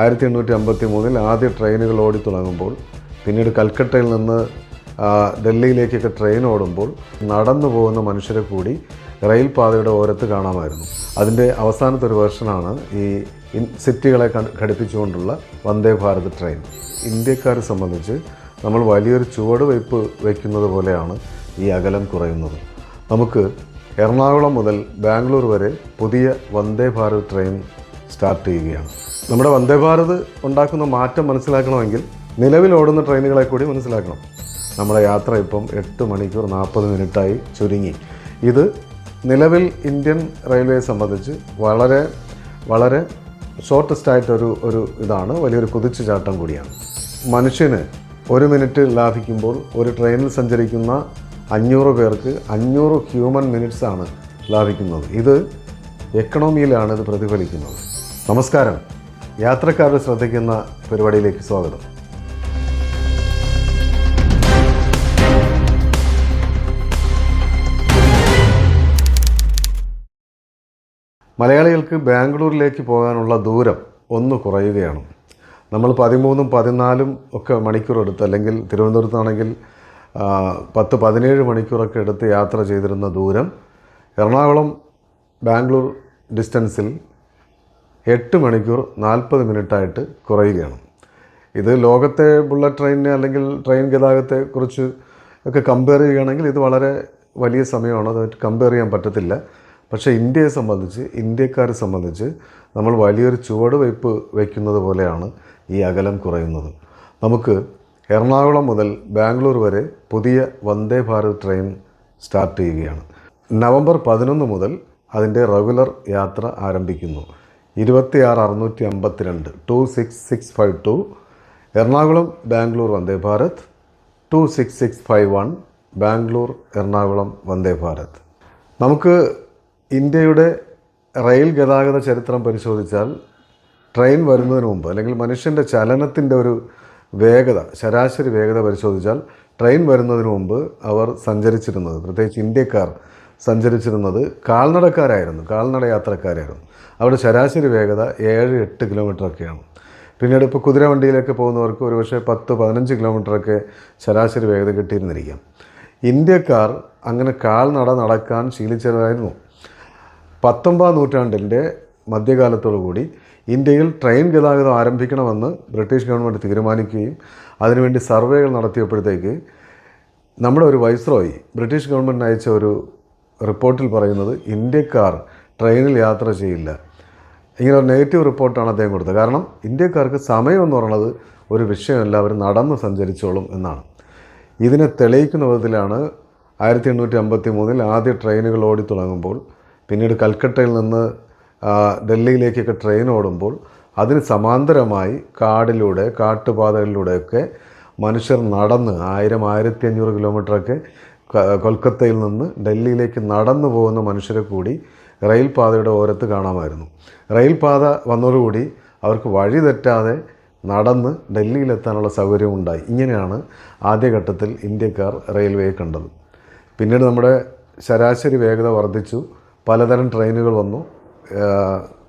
ആയിരത്തി എണ്ണൂറ്റി അമ്പത്തി മൂന്നിൽ ആദ്യ ട്രെയിനുകൾ ഓടി തുടങ്ങുമ്പോൾ പിന്നീട് കൽക്കട്ടയിൽ നിന്ന് ഡൽഹിയിലേക്കൊക്കെ ട്രെയിൻ ഓടുമ്പോൾ നടന്നു പോകുന്ന മനുഷ്യരെ കൂടി റെയിൽപാതയുടെ ഓരത്ത് കാണാമായിരുന്നു. അതിന്റെ അവസാനത്തെ ഒരു വേർഷനാണ് ഈ സിറ്റികളെ ഘടിപ്പിച്ചുകൊണ്ടുള്ള വന്ദേ ഭാരത് ട്രെയിൻ. ഇന്ത്യക്കാരെ സംബന്ധിച്ച് നമ്മൾ വലിയൊരു ചുവടുവയ്പ് വയ്ക്കുന്നത് പോലെയാണ് ഈ അകലം കുറയുന്നത്. നമുക്ക് എറണാകുളം മുതൽ ബാംഗ്ലൂർ വരെ പുതിയ വന്ദേ ഭാരത് ട്രെയിൻ സ്റ്റാർട്ട് ചെയ്യുകയാണ്. നമ്മുടെ വന്ദേ ഭാരത് ഉണ്ടാക്കുന്ന മാറ്റം മനസ്സിലാക്കണമെങ്കിൽ നിലവിൽ ഓടുന്ന ട്രെയിനുകളെ കൂടി മനസ്സിലാക്കണം. നമ്മുടെ യാത്ര ഇപ്പം എട്ട് മണിക്കൂർ നാൽപ്പത് മിനിറ്റായി ചുരുങ്ങി. ഇത് നിലവിൽ ഇന്ത്യൻ റെയിൽവേയെ സംബന്ധിച്ച് വളരെ വളരെ ഷോർട്ടസ്റ്റ് ആയിട്ടൊരു ഒരു ഇതാണ്. വലിയൊരു കുതിച്ചുചാട്ടം കൂടിയാണ്. മനുഷ്യന് ഒരു മിനിറ്റ് ലാഭിക്കുമ്പോൾ ഒരു ട്രെയിനിൽ സഞ്ചരിക്കുന്ന അഞ്ഞൂറ് പേർക്ക് അഞ്ഞൂറ് ഹ്യൂമൻ മിനിറ്റ്സാണ് ലാഭിക്കുന്നത്. ഇത് എക്കണോമിയിലാണ് ഇത് പ്രതിഫലിക്കുന്നത്. നമസ്കാരം. യാത്രക്കാരുടെ ശ്രദ്ധിക്കുന്ന പരിപാടിയിലേക്ക് സ്വാഗതം. മലയാളികൾക്ക് ബാംഗ്ലൂരിലേക്ക് പോകാനുള്ള ദൂരം ഒന്ന് കുറയുകയാണ്. നമ്മൾ പതിമൂന്നും പതിനാലും ഒക്കെ മണിക്കൂർ എടുത്ത് അല്ലെങ്കിൽ തിരുവനന്തപുരത്താണെങ്കിൽ പത്ത് പതിനേഴ് മണിക്കൂറൊക്കെ എടുത്ത് യാത്ര ചെയ്തിരുന്ന ദൂരം എറണാകുളം ബാംഗ്ലൂർ ഡിസ്റ്റൻസിൽ എട്ട് മണിക്കൂർ നാൽപ്പത് മിനിറ്റായിട്ട് കുറയുകയാണ്. ഇത് ലോകത്തെ ബുള്ളറ്റ് ട്രെയിനിനെ അല്ലെങ്കിൽ ട്രെയിൻ ഗതാഗതത്തെ ഗതാഗതത്തെക്കുറിച്ച് ഒക്കെ കമ്പയർ ചെയ്യുകയാണെങ്കിൽ ഇത് വളരെ വലിയ സമയമാണ്. അത് കമ്പയർ ചെയ്യാൻ പറ്റത്തില്ല. പക്ഷേ ഇന്ത്യയെ സംബന്ധിച്ച് ഇന്ത്യക്കാരെ സംബന്ധിച്ച് നമ്മൾ വലിയൊരു ചുവടുവയ്പ് വയ്ക്കുന്നത് പോലെയാണ് ഈ അകലം കുറയുന്നത്. നമുക്ക് എറണാകുളം മുതൽ ബാംഗ്ലൂർ വരെ പുതിയ വന്ദേ ഭാരത് ട്രെയിൻ സ്റ്റാർട്ട് ചെയ്യുകയാണ്. നവംബർ പതിനൊന്ന് മുതൽ അതിന്റെ റെഗുലർ യാത്ര ആരംഭിക്കുന്നു. ഇരുപത്തിയാറ് അറുന്നൂറ്റി അമ്പത്തിരണ്ട് two six six five two Ernakulam Bangalore Vande Bharat. Two six six five one Bangalore Ernakulam Vande Bharat. നമുക്ക് ഇന്ത്യയുടെ റെയിൽ ഗതാഗത ചരിത്രം പരിശോധിച്ചാൽ ട്രെയിൻ വരുന്നതിന് മുമ്പ് അല്ലെങ്കിൽ മനുഷ്യന്റെ ചലനത്തിന്റെ ഒരു വേഗത ശരാശരി വേഗത പരിശോധിച്ചാൽ ട്രെയിൻ വരുന്നതിന് മുമ്പ് അവർ സഞ്ചരിച്ചിരുന്നത്. പ്രത്യേകിച്ച് ഇന്ത്യക്കാർ സഞ്ചരിച്ചിരുന്നത് കാൽനടക്കാരായിരുന്നു കാൽനട യാത്രക്കാരായിരുന്നു അവിടെ ശരാശരി വേഗത ഏഴ് എട്ട് കിലോമീറ്ററൊക്കെയാണ്. പിന്നീട് ഇപ്പോൾ കുതിരവണ്ടിയിലൊക്കെ പോകുന്നവർക്ക് ഒരുപക്ഷെ പത്ത് പതിനഞ്ച് കിലോമീറ്ററൊക്കെ ശരാശരി വേഗത കിട്ടിയിരുന്നിരിക്കാം. ഇന്ത്യക്കാർ അങ്ങനെ കാൽനട നടക്കാൻ ശീലിച്ചതായിരുന്നു പത്തൊമ്പതാം നൂറ്റാണ്ടിന്റെ മധ്യകാലത്തോടു കൂടി ഇന്ത്യയിൽ ട്രെയിൻ ഗതാഗതം ആരംഭിക്കണമെന്ന് ബ്രിട്ടീഷ് ഗവൺമെന്റ് തീരുമാനിക്കുകയും അതിനുവേണ്ടി സർവേകൾ നടത്തിയപ്പോഴത്തേക്ക് നമ്മുടെ ഒരു വൈസ്രോയി ബ്രിട്ടീഷ് ഗവൺമെന്റ് അയച്ച ഒരു റിപ്പോർട്ടിൽ പറയുന്നത് ഇന്ത്യക്കാർ ട്രെയിനിൽ യാത്ര ചെയ്യില്ല. ഇങ്ങനെ ഒരു നെഗറ്റീവ് റിപ്പോർട്ടാണ് അദ്ദേഹം കൊടുത്തത്. കാരണം ഇന്ത്യക്കാർക്ക് സമയം എന്ന് പറയുന്നത് ഒരു വിഷയമല്ല. അവർ നടന്ന് സഞ്ചരിച്ചോളും എന്നാണ്. ഇതിനെ തെളിയിക്കുന്ന വിധത്തിലാണ് ആയിരത്തി എണ്ണൂറ്റി അമ്പത്തി മൂന്നിൽ ആദ്യ ട്രെയിനുകൾ ഓടി തുടങ്ങുമ്പോൾ പിന്നീട് കൽക്കട്ടയിൽ നിന്ന് ഡൽഹിയിലേക്കൊക്കെ ട്രെയിൻ ഓടുമ്പോൾ അതിന് സമാന്തരമായി കാടിലൂടെ കാട്ടുപാതകളിലൂടെയൊക്കെ മനുഷ്യർ നടന്ന് ആയിരം ആയിരത്തി അഞ്ഞൂറ് കിലോമീറ്ററൊക്കെ കൊൽക്കത്തയിൽ നിന്ന് ഡൽഹിയിലേക്ക് നടന്നു പോകുന്ന മനുഷ്യരെ കൂടി റെയിൽപാതയുടെ ഓരത്ത് കാണാമായിരുന്നു. റെയിൽപാത വന്നതോടുകൂടി അവർക്ക് വഴി തെറ്റാതെ നടന്ന് ഡൽഹിയിലെത്താനുള്ള സൗകര്യം ഉണ്ടായി. ഇങ്ങനെയാണ് ആദ്യഘട്ടത്തിൽ ഇന്ത്യക്കാർ റെയിൽവേയെ കണ്ടത്. പിന്നീട് നമ്മുടെ ശരാശരി വേഗത വർദ്ധിച്ചു. പലതരം ട്രെയിനുകൾ വന്നു.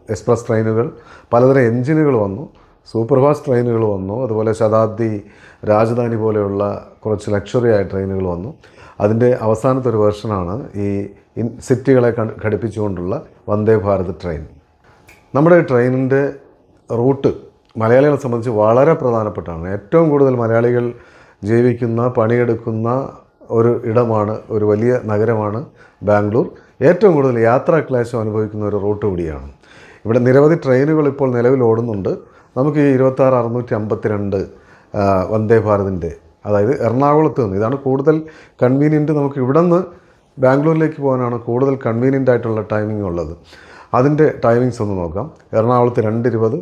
എക്സ്പ്രസ് ട്രെയിനുകൾ പലതരം എൻജിനുകൾ വന്നു. സൂപ്പർഫാസ്റ്റ് ട്രെയിനുകൾ വന്നു. അതുപോലെ ശതാബ്ദി രാജധാനി പോലെയുള്ള കുറച്ച് ലക്ഷറി ആയ ട്രെയിനുകൾ വന്നു. അതിന്റെ അവസാനത്തെ ഒരു വേർഷനാണ് ഈ സിറ്റികളെ ഘടിപ്പിച്ചുകൊണ്ടുള്ള വന്ദേ ഭാരത് ട്രെയിൻ. നമ്മുടെ ട്രെയിനിന്റെ റൂട്ട് മലയാളികളെ സംബന്ധിച്ച് വളരെ പ്രധാനപ്പെട്ടാണ്. ഏറ്റവും കൂടുതൽ മലയാളികൾ ജീവിക്കുന്ന പണിയെടുക്കുന്ന ഒരു ഇടമാണ് ഒരു വലിയ നഗരമാണ് ബാംഗ്ലൂർ. ഏറ്റവും കൂടുതൽ യാത്രാ ക്ലേശം അനുഭവിക്കുന്ന ഒരു റൂട്ട് കൂടിയാണ്. ഇവിടെ നിരവധി ട്രെയിനുകൾ ഇപ്പോൾ നിലവിൽ ഓടുന്നുണ്ട്. നമുക്ക് ഈ ഇരുപത്താറ് അറുന്നൂറ്റി അമ്പത്തിരണ്ട് വന്ദേ ഭാരതിന്റെ അതായത് എറണാകുളത്ത് നിന്ന്. ഇതാണ് കൂടുതൽ കൺവീനിയന്റ് നമുക്ക് ഇവിടെ നിന്ന് ബാംഗ്ലൂരിലേക്ക് പോകാനാണ് കൂടുതൽ കൺവീനിയന്റ് ആയിട്ടുള്ള ടൈമിംഗ് ഉള്ളത്. അതിന്റെ ടൈമിങ്സ് ഒന്ന് നോക്കാം. എറണാകുളത്ത് രണ്ട് ഇരുപത്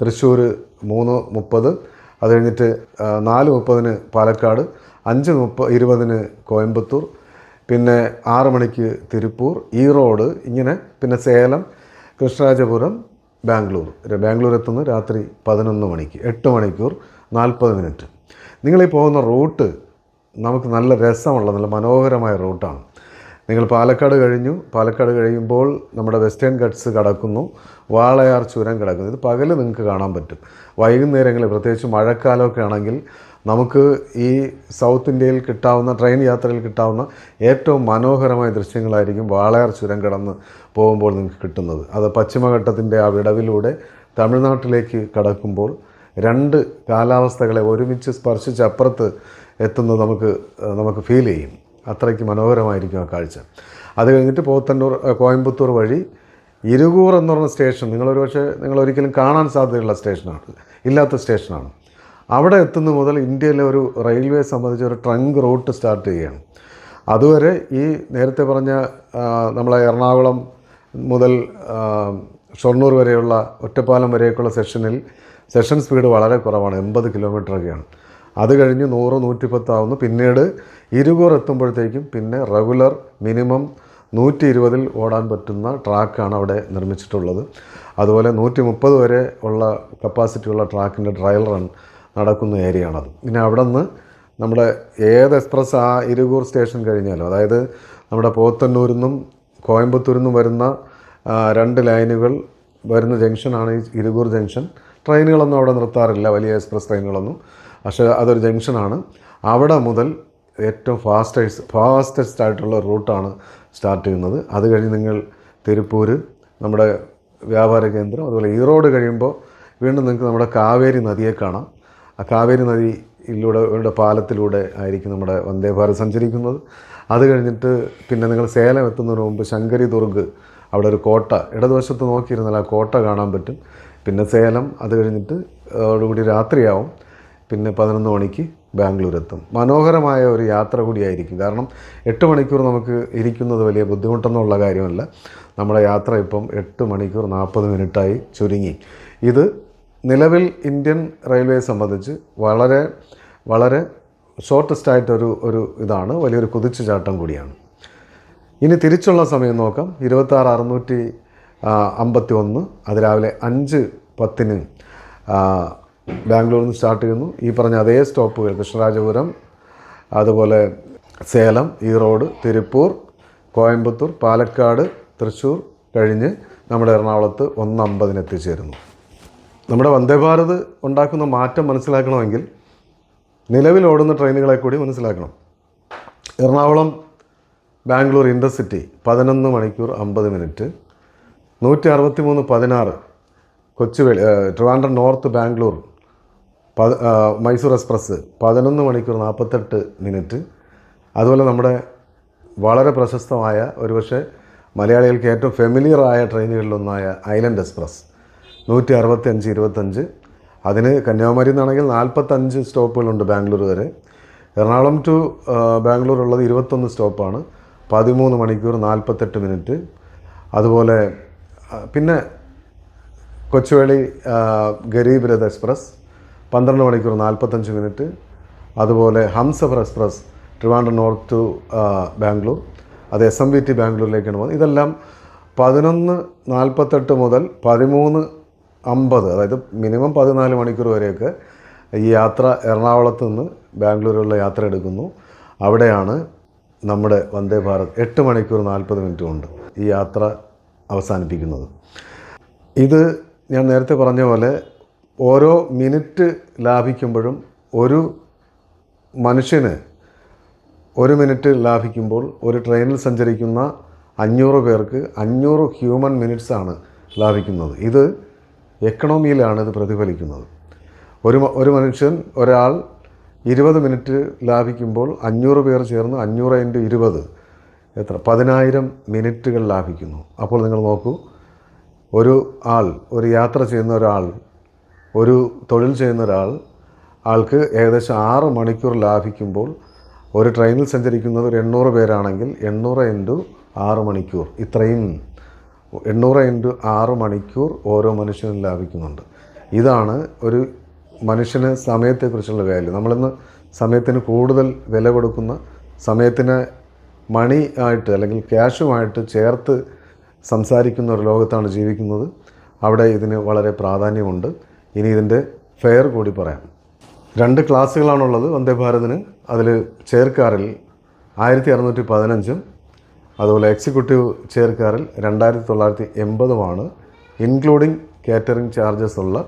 തൃശ്ശൂർ മൂന്ന് മുപ്പത് അത് കഴിഞ്ഞിട്ട് നാല് മുപ്പതിന് പാലക്കാട് അഞ്ച് മുപ്പ ഇരുപതിന് കോയമ്പത്തൂർ പിന്നെ ആറ് മണിക്ക് തിരുപ്പൂർ ഈറോഡ് ഇങ്ങനെ പിന്നെ സേലം കൃഷ്ണരാജപുരം ബാംഗ്ലൂർ. ബാംഗ്ലൂർ എത്തുന്നത് രാത്രി പതിനൊന്ന് മണിക്ക് എട്ട് മണിക്കൂർ നാൽപ്പത് മിനിറ്റ്. നിങ്ങളീ പോകുന്ന റൂട്ട് നമുക്ക് നല്ല രസമുള്ള നല്ല മനോഹരമായ റൂട്ടാണ്. നിങ്ങൾ പാലക്കാട് കഴിഞ്ഞു. പാലക്കാട് കഴിയുമ്പോൾ നമ്മുടെ വെസ്റ്റേൺ ഗട്ട്സ് കടക്കുന്നു. വാളയാർ ചുരം കിടക്കുന്നു. ഇത് പകൽ നിങ്ങൾക്ക് കാണാൻ പറ്റും. വൈകുന്നേരങ്ങളിൽ പ്രത്യേകിച്ച് മഴക്കാലമൊക്കെ ആണെങ്കിൽ നമുക്ക് ഈ സൗത്ത് ഇന്ത്യയിൽ കിട്ടാവുന്ന ട്രെയിൻ യാത്രയിൽ കിട്ടാവുന്ന ഏറ്റവും മനോഹരമായ ദൃശ്യങ്ങളായിരിക്കും വാളയാർ ചുരം കടന്ന് പോകുമ്പോൾ നിങ്ങൾക്ക് കിട്ടുന്നത്. അത് പശ്ചിമഘട്ടത്തിന്റെ ആ വിടവിലൂടെ തമിഴ്നാട്ടിലേക്ക് കടക്കുമ്പോൾ രണ്ട് കാലാവസ്ഥകളെ ഒരുമിച്ച് സ്പർശിച്ച് അപ്പുറത്ത് എത്തുന്നത് നമുക്ക് നമുക്ക് ഫീൽ ചെയ്യും. അത്രയ്ക്ക് മനോഹരമായിരിക്കും ആ കാഴ്ച. അത് കഴിഞ്ഞിട്ട് പോത്തന്നൂർ കോയമ്പത്തൂർ വഴി ഇരുകൂർ എന്ന് പറഞ്ഞ സ്റ്റേഷൻ നിങ്ങളൊരു പക്ഷേ നിങ്ങൾ ഒരിക്കലും കാണാൻ സാധ്യതയുള്ള സ്റ്റേഷനാണ് ഇല്ലാത്ത സ്റ്റേഷനാണ് അവിടെ എത്തുന്ന മുതൽ ഇന്ത്യയിലെ ഒരു റെയിൽവേ സംബന്ധിച്ച് ഒരു ട്രങ്ക് റൂട്ട് സ്റ്റാർട്ട് ചെയ്യുകയാണ്. അതുവരെ ഈ നേരത്തെ പറഞ്ഞ നമ്മളെ എറണാകുളം മുതൽ ഷൊർണൂർ വരെയുള്ള ഒറ്റപ്പാലം വരെയൊക്കെയുള്ള സെഷനിൽ സെഷൻ സ്പീഡ് വളരെ കുറവാണ് എൺപത് കിലോമീറ്ററൊക്കെയാണ്. അത് കഴിഞ്ഞ് നൂറ് നൂറ്റിപ്പത്താവുന്നു. പിന്നീട് ഇരുകൂർ എത്തുമ്പോഴത്തേക്കും പിന്നെ റെഗുലർ മിനിമം നൂറ്റി ഇരുപതിൽ ഓടാൻ പറ്റുന്ന ട്രാക്കാണ് അവിടെ നിർമ്മിച്ചിട്ടുള്ളത്. അതുപോലെ നൂറ്റി മുപ്പത് വരെ ഉള്ള കപ്പാസിറ്റിയുള്ള ട്രാക്കിന്റെ ട്രയൽ റൺ നടക്കുന്ന ഏരിയയാണത്. പിന്നെ അവിടെ നിന്ന് നമ്മുടെ ഏത് എക്സ്പ്രസ് ആ ഇരുകൂർ സ്റ്റേഷൻ കഴിഞ്ഞാലും അതായത് നമ്മുടെ പോത്തന്നൂരിൽ നിന്നും കോയമ്പത്തൂരിൽ നിന്നും വരുന്ന രണ്ട് ലൈനുകൾ വരുന്ന ജംഗ്ഷനാണ് ഈ ഇരുകൂർ ജംഗ്ഷൻ ട്രെയിനുകളൊന്നും അവിടെ നിർത്താറില്ല വലിയ എക്സ്പ്രസ് ട്രെയിനുകളൊന്നും. പക്ഷേ അതൊരു ജംഗ്ഷനാണ്. അവിടെ മുതൽ ഏറ്റവും ഫാസ്റ്റസ്റ്റ് ഫാസ്റ്റസ്റ്റ് ആയിട്ടുള്ള റൂട്ടാണ് സ്റ്റാർട്ട് ചെയ്യുന്നത്. അത് കഴിഞ്ഞ് നിങ്ങൾ തിരുപ്പൂർ നമ്മുടെ വ്യാപാര കേന്ദ്രം അതുപോലെ ഈറോഡ് കഴിയുമ്പോൾ വീണ്ടും നിങ്ങൾക്ക് നമ്മുടെ കാവേരി നദിയെ കാണാം. ആ കാവേരി നദിയിലൂടെ ഇവിടെ പാലത്തിലൂടെ ആയിരിക്കും നമ്മുടെ വന്ദേ ഭാരത് സഞ്ചരിക്കുന്നത്. അത് കഴിഞ്ഞിട്ട് പിന്നെ നിങ്ങൾ സേലം എത്തുന്നതിന് മുമ്പ് ശങ്കരി ദുർഗ് അവിടെ ഒരു കോട്ട ഇടതുവശത്ത് നോക്കിയിരുന്നാൽ ആ കോട്ട കാണാൻ പറ്റും. പിന്നെ സേലം അത് കഴിഞ്ഞിട്ട് അതോടുകൂടി രാത്രിയാവും. പിന്നെ പതിനൊന്ന് മണിക്ക് ബാംഗ്ലൂർ എത്തും മനോഹരമായ ഒരു യാത്ര കൂടിയായിരിക്കും. കാരണം എട്ട് മണിക്കൂർ നമുക്ക് ഇരിക്കുന്നത് വലിയ ബുദ്ധിമുട്ടൊന്നുള്ള കാര്യമല്ല. നമ്മുടെ യാത്ര ഇപ്പം എട്ട് മണിക്കൂർ നാൽപ്പത് മിനിറ്റായി ചുരുങ്ങി. ഇത് നിലവിൽ ഇന്ത്യൻ റെയിൽവേയെ സംബന്ധിച്ച് വളരെ വളരെ ഷോർട്ടസ്റ്റ് ആയിട്ടൊരു ഒരു ഇതാണ്. വലിയൊരു കുതിച്ചുചാട്ടം കൂടിയാണ്. ഇനി തിരിച്ചുള്ള സമയം നോക്കാം. ഇരുപത്താറ് അറുന്നൂറ്റി അമ്പത്തി ഒന്ന് അത് രാവിലെ അഞ്ച് പത്തിന് ബാംഗ്ലൂരിൽ നിന്ന് സ്റ്റാർട്ട് ചെയ്യുന്നു. ഈ പറഞ്ഞ അതേ സ്റ്റോപ്പുകൾ കൃഷ്ണരാജപുരം അതുപോലെ സേലം ഈറോഡ് തിരുപ്പൂർ കോയമ്പത്തൂർ പാലക്കാട് തൃശ്ശൂർ കഴിഞ്ഞ് നമ്മുടെ എറണാകുളത്ത് ഒന്ന് അമ്പതിന് എത്തിച്ചേരുന്നു. നമ്മുടെ വന്ദേ ഭാരത് ഉണ്ടാക്കുന്ന മാറ്റം മനസ്സിലാക്കണമെങ്കിൽ നിലവിൽ ഓടുന്ന ട്രെയിനുകളെ കൂടി മനസ്സിലാക്കണം. എറണാകുളം ബാംഗ്ലൂർ ഇന്റർസിറ്റി പതിനൊന്ന് മണിക്കൂർ അമ്പത് മിനിറ്റ്. നൂറ്റി അറുപത്തി മൂന്ന് പതിനാറ് കൊച്ചുവേളി ട്രിവാൻഡ്രം നോർത്ത് ബാംഗ്ലൂർ പത് മൈസൂർ എക്സ്പ്രസ് പതിനൊന്ന് മണിക്കൂർ നാൽപ്പത്തെട്ട് മിനിറ്റ്. അതുപോലെ നമ്മുടെ വളരെ പ്രശസ്തമായ ഒരുപക്ഷെ മലയാളികൾക്ക് ഏറ്റവും ഫെമിലിയറായ ട്രെയിനുകളിലൊന്നായ ഐലൻഡ് എക്സ്പ്രസ് നൂറ്റി അറുപത്തി അഞ്ച് ഇരുപത്തഞ്ച് അതിന് കന്യാകുമാരി നിന്നാണെങ്കിൽ നാൽപ്പത്തഞ്ച് സ്റ്റോപ്പുകളുണ്ട് ബാംഗ്ലൂർ വരെ. എറണാകുളം ടു ബാംഗ്ലൂർ ഉള്ളത് ഇരുപത്തൊന്ന് സ്റ്റോപ്പാണ് പതിമൂന്ന് മണിക്കൂർ നാൽപ്പത്തെട്ട് മിനിറ്റ്. അതുപോലെ പിന്നെ കൊച്ചുവേളി ഗരീബ് രഥ് എക്സ്പ്രസ് പന്ത്രണ്ട് മണിക്കൂർ നാൽപ്പത്തഞ്ച് മിനിറ്റ്. അതുപോലെ Humsafar express Trivandrum north to Bangalore. അത് എസ് എം വി ടി ബാംഗ്ലൂരിലേക്കാണ് പോകുന്നത്. ഇതെല്ലാം പതിനൊന്ന് നാൽപ്പത്തെട്ട് മുതൽ പതിമൂന്ന് അമ്പത് അതായത് മിനിമം പതിനാല് മണിക്കൂർ വരെയൊക്കെ ഈ യാത്ര എറണാകുളത്ത് നിന്ന് ബാംഗ്ലൂരിലുള്ള യാത്ര എടുക്കുന്നു. അവിടെയാണ് നമ്മുടെ വന്ദേ ഭാരത്. എട്ട് മണിക്കൂർ നാൽപ്പത് മിനിറ്റ് കൊണ്ട് ഈ യാത്ര അവസാനിപ്പിക്കുന്നത്. ഇത് ഞാൻ നേരത്തെ പറഞ്ഞ പോലെ ഓരോ മിനിറ്റ് ലാഭിക്കുമ്പോഴും ഒരു മനുഷ്യന് ഒരു മിനിറ്റ് ലാഭിക്കുമ്പോൾ ഒരു ട്രെയിനിൽ സഞ്ചരിക്കുന്ന അഞ്ഞൂറ് പേർക്ക് അഞ്ഞൂറ് ഹ്യൂമൻ മിനിറ്റ്സാണ് ലാഭിക്കുന്നത്. ഇത് എക്കണോമിയിലാണ് ഇത് പ്രതിഫലിക്കുന്നത്. ഒരു ഒരു മനുഷ്യൻ ഒരാൾ ഇരുപത് മിനിറ്റ് ലാഭിക്കുമ്പോൾ അഞ്ഞൂറ് പേർ ചേർന്ന് അഞ്ഞൂറ് ഇന്റു ഇരുപത് എത്ര? പതിനായിരം മിനിറ്റുകൾ ലാഭിക്കുന്നു. അപ്പോൾ നിങ്ങൾ നോക്കൂ ഒരു ആൾ ഒരു യാത്ര ചെയ്യുന്ന ഒരാൾ ഒരു തൊഴിൽ ചെയ്യുന്ന ഒരാൾ ആൾക്ക് ഏകദേശം ആറ് മണിക്കൂർ ലാഭിക്കുമ്പോൾ ഒരു ട്രെയിനിൽ സഞ്ചരിക്കുന്നത് ഒരു എണ്ണൂറ് പേരാണെങ്കിൽ എണ്ണൂറ് ഇന്റു ആറ് മണിക്കൂർ. ഇത്രയും എണ്ണൂറ് ഇന്റു ആറ് മണിക്കൂർ ഓരോ മനുഷ്യനും ലാഭിക്കുന്നുണ്ട്. ഇതാണ് ഒരു മനുഷ്യന് സമയത്തെക്കുറിച്ചുള്ള വാല്യൂ നമ്മളിന്ന് സമയത്തിന് കൂടുതൽ വില കൊടുക്കുന്ന സമയത്തിന് മണി ആയിട്ട് അല്ലെങ്കിൽ ക്യാഷുമായിട്ട് ചേർത്ത് സംസാരിക്കുന്ന ഒരു ലോകത്താണ് ജീവിക്കുന്നത്. അവിടെ ഇതിന് വളരെ പ്രാധാന്യമുണ്ട്. ഇനി ഇതിന്റെ ഫെയർ കൂടി പറയാം. രണ്ട് ക്ലാസ്സുകളാണുള്ളത് വന്ദേ ഭാരതിന്. അതിൽ ചേർക്കാറിൽ ആയിരത്തി അറുന്നൂറ്റി പതിനഞ്ചും അതുപോലെ എക്സിക്യൂട്ടീവ് ചെയർക്കാറിൽ രണ്ടായിരത്തി തൊള്ളായിരത്തി എൺപതുമാണ് ഇൻക്ലൂഡിംഗ് കാറ്ററിംഗ് ചാർജസ് ഉള്ള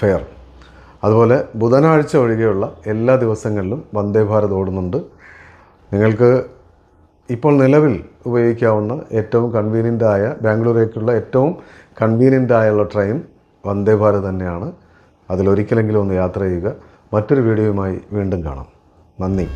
ഫെയർ അതുപോലെ ബുധനാഴ്ച ഒഴികെയുള്ള എല്ലാ ദിവസങ്ങളിലും വന്ദേ ഭാരത് ഓടുന്നുണ്ട്. നിങ്ങൾക്ക് ഇപ്പോൾ നിലവിൽ ഉപയോഗിക്കാവുന്ന ഏറ്റവും കൺവീനിയന്റ് ആയ ബാംഗ്ലൂരേക്കുള്ള ഏറ്റവും കൺവീനിയന്റ് ആയുള്ള ട്രെയിൻ വന്ദേ ഭാരത് തന്നെയാണ്. അതിലൊരിക്കലെങ്കിലും ഒന്ന് യാത്ര ചെയ്യുക. മറ്റൊരു വീഡിയോയുമായി വീണ്ടും കാണാം. നന്ദി.